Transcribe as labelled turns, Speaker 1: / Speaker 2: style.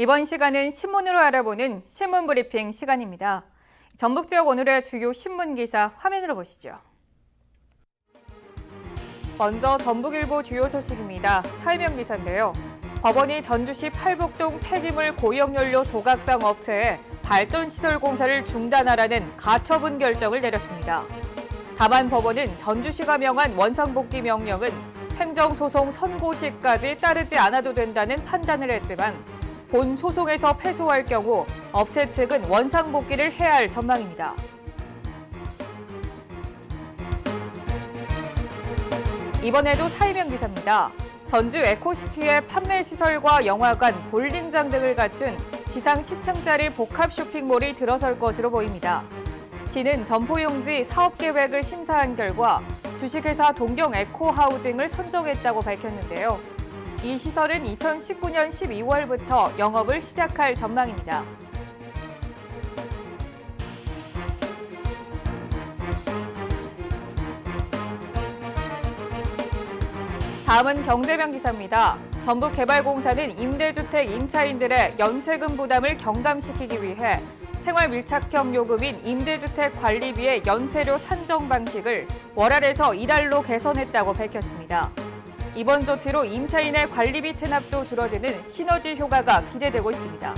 Speaker 1: 이번 시간은 신문으로 알아보는 신문 브리핑 시간입니다. 전북 지역 오늘의 주요 신문 기사 화면으로 보시죠. 먼저 전북일보 주요 소식입니다. 사회명 기사인데요. 법원이 전주시 팔북동 폐기물 고용연료 소각장 업체에 발전시설 공사를 중단하라는 가처분 결정을 내렸습니다. 다만 법원은 전주시가 명한 원상복귀 명령은 행정소송 선고 시까지 따르지 않아도 된다는 판단을 했지만 본 소송에서 패소할 경우 업체 측은 원상복귀를 해야 할 전망입니다. 이번에도 사이명 기사입니다. 전주 에코시티의 판매 시설과 영화관, 볼링장 등을 갖춘 지상 10층짜리 복합 쇼핑몰이 들어설 것으로 보입니다. 시는 점포용지 사업 계획을 심사한 결과 주식회사 동경 에코하우징을 선정했다고 밝혔는데요. 이 시설은 2019년 12월부터 영업을 시작할 전망입니다. 다음은 경제명 기사입니다. 전북개발공사는 임대주택 임차인들의 연체금 부담을 경감시키기 위해 생활 밀착형 요금인 임대주택 관리비의 연체료 산정 방식을 월할에서 일할로 개선했다고 밝혔습니다. 이번 조치로 임차인의 관리비 체납도 줄어드는 시너지 효과가 기대되고 있습니다.